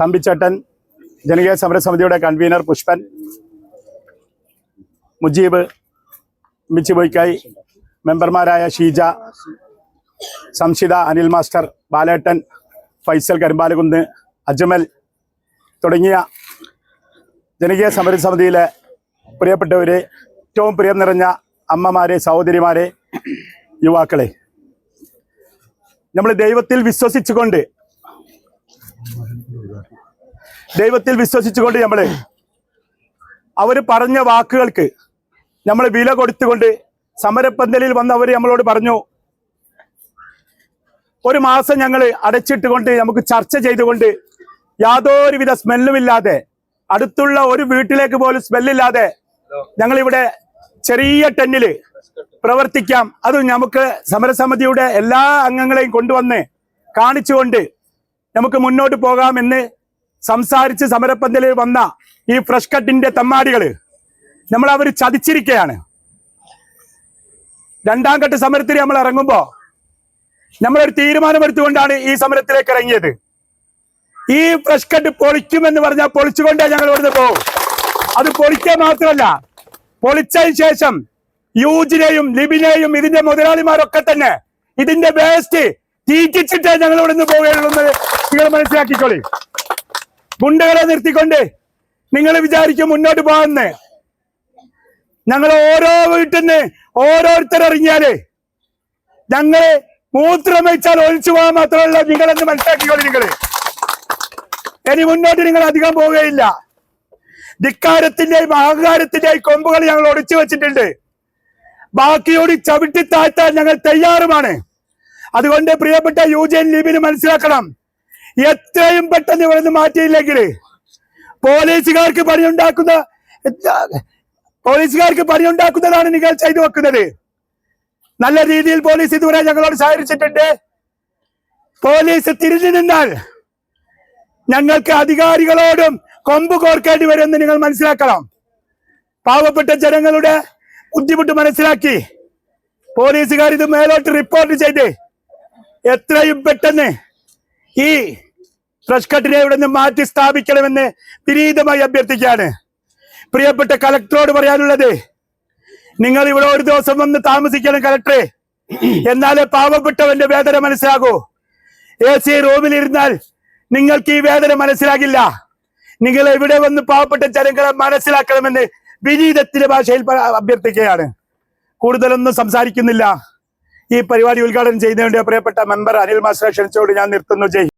തമ്പിച്ചേട്ടൻ ജനകീയ സമരസമിതിയുടെ കൺവീനർ പുഷ്പൻ മുജീബ് മിച്ചി ബോയ്ക്കായി മെമ്പർമാരായ ഷീജ സംഷിത അനിൽ മാസ്റ്റർ ബാലേട്ടൻ ഫൈസൽ കരിമ്പാലകുന്ന് അജ്മൽ തുടങ്ങിയ ജനകീയ സമരസമിതിയിലെ പ്രിയപ്പെട്ടവരെ ഏറ്റവും പ്രിയം നിറഞ്ഞ അമ്മമാരെ സഹോദരിമാരെ യുവാക്കളെ. നമ്മൾ ദൈവത്തിൽ വിശ്വസിച്ചുകൊണ്ട് ദൈവത്തിൽ വിശ്വസിച്ചുകൊണ്ട് നമ്മൾ അവർ പറഞ്ഞ വാക്കുകൾക്ക് നമ്മൾ വില കൊടുത്തുകൊണ്ട് സമരപ്പന്തലിൽ വന്നവർ നമ്മളോട് പറഞ്ഞു ഒരു മാസം ഞങ്ങൾ അടച്ചിട്ടുകൊണ്ട് നമുക്ക് ചർച്ച ചെയ്തുകൊണ്ട് യാതൊരുവിധ സ്മെല്ലുമില്ലാതെ അടുത്തുള്ള ഒരു വീട്ടിലേക്ക് പോലും സ്മെല്ലില്ലാതെ ഞങ്ങൾ ഇവിടെ ചെറിയ ടെന്നിൽ പ്രവർത്തിക്കാം. അത് നമുക്ക് സമരസമിതിയുടെ എല്ലാ അംഗങ്ങളെയും കൊണ്ടുവന്ന് കാണിച്ചുകൊണ്ട് നമുക്ക് മുന്നോട്ട് പോകാമെന്ന് സംസാരിച്ച് സമരപ്പന്തലിൽ വന്ന ഈ ഫ്രഷ് കട്ടിന്റെ തമ്മാടികൾ നമ്മൾ അവർ ചതിച്ചിരിക്കുകയാണ് രണ്ടാം ഘട്ട സമരത്തിൽ നമ്മൾ ഇറങ്ങുമ്പോ നമ്മളൊരു തീരുമാനമെടുത്തുകൊണ്ടാണ് ഈ സമരത്തിലേക്ക് ഇറങ്ങിയത്. ഈ ഫ്രഷ് കട്ട് പൊളിക്കുമെന്ന് പറഞ്ഞാൽ പൊളിച്ചുകൊണ്ടേ ഞങ്ങൾ ഇവിടുന്ന് പോകും. അത് പൊളിക്കുക മാത്രമല്ല പൊളിച്ചതിന് ശേഷം യൂജിനെയും ലിബിനെയും ഇതിന്റെ മുതലാളിമാരൊക്കെ തന്നെ ഇതിന്റെ വേസ്റ്റ് തീറ്റിച്ചിട്ടേ ഞങ്ങൾ ഇവിടെ നിന്ന് എന്ന് നിങ്ങൾ മനസ്സിലാക്കിക്കോളി. ഗുണ്ടകളെ നിർത്തിക്കൊണ്ട് നിങ്ങൾ വിചാരിക്കും മുന്നോട്ട് പോകാന്ന് ഞങ്ങൾ ഓരോ വീട്ടിൽ നിന്ന് ഓരോരുത്തർ ഇറങ്ങിയാൽ ഞങ്ങൾ മൂത്രം വെച്ചാൽ ഒഴിച്ചു പോകാൻ മാത്രമല്ല നിങ്ങളെന്ന് മനസ്സിലാക്കിക്കോളി നിങ്ങൾ. ഇനി മുന്നോട്ട് നിങ്ങൾ അധികം പോവുകയില്ല. ധിക്കാരത്തിന്റെയും അഹങ്കാരത്തിന്റെയും കൊമ്പുകൾ ഞങ്ങൾ ഒടിച്ചു വെച്ചിട്ടുണ്ട്. ബാക്കിയോട് ചവിട്ടി താഴ്ത്താൻ ഞങ്ങൾ തയ്യാറുമാണ്. അതുകൊണ്ട് പ്രിയപ്പെട്ട യുജൻ ലീബിന് മനസ്സിലാക്കണം. എത്രയും പെട്ടെന്ന് ഇവിടെ നിന്ന് മാറ്റിയില്ലെങ്കിൽ പോലീസുകാർക്ക് പണിയുണ്ടാക്കുന്ന പോലീസുകാർക്ക് പണിയുണ്ടാക്കുന്നതാണ് നിങ്ങൾ ചെയ്തു വെക്കുന്നത്. നല്ല രീതിയിൽ പോലീസ് ഇതുവരെ ഞങ്ങളോട് സഹകരിച്ചിട്ടുണ്ട്. പോലീസ് തിരിഞ്ഞു നിന്നാൽ ഞങ്ങൾക്ക് അധികാരികളോടും കൊമ്പ് കോർക്കേണ്ടി വരുമെന്ന് നിങ്ങൾ മനസ്സിലാക്കണം. പാവപ്പെട്ട ജനങ്ങളുടെ ബുദ്ധിമുട്ട് മനസ്സിലാക്കി പോലീസുകാർ ഇത് മേലോട്ട് റിപ്പോർട്ട് ചെയ്ത് എത്രയും പെട്ടെന്ന് ഈ ഫ്രഷ് കട്ടിനെ ഇവിടെ നിന്ന് മാറ്റി സ്ഥാപിക്കണമെന്ന് വിനീതമായി അഭ്യർത്ഥിക്കുകയാണ്. പ്രിയപ്പെട്ട കലക്ടറോട് പറയാനുള്ളത് നിങ്ങൾ ഇവിടെ ഒരു ദിവസം വന്ന് താമസിക്കണം കലക്ടറെ. എന്നാലേ പാവപ്പെട്ടവന്റെ വേദന മനസ്സിലാകൂ. എ സി റൂമിലിരുന്നാൽ നിങ്ങൾക്ക് ഈ വേദന മനസ്സിലാകില്ല. നിങ്ങൾ ഇവിടെ വന്ന് പാവപ്പെട്ട ജനങ്ങളെ മനസ്സിലാക്കണമെന്ന് വിനീതത്തിന്റെ ഭാഷയിൽ അഭ്യർത്ഥിക്കുകയാണ്. കൂടുതലൊന്നും സംസാരിക്കുന്നില്ല. ഈ പരിപാടി ഉദ്ഘാടനം ചെയ്യുന്നതിന്റെ പ്രിയപ്പെട്ട മെമ്പർ അനിൽ മാസ്റ്റർ ക്ഷണിച്ചുകൊണ്ട് ഞാൻ നിർത്തുന്നു. ജയ്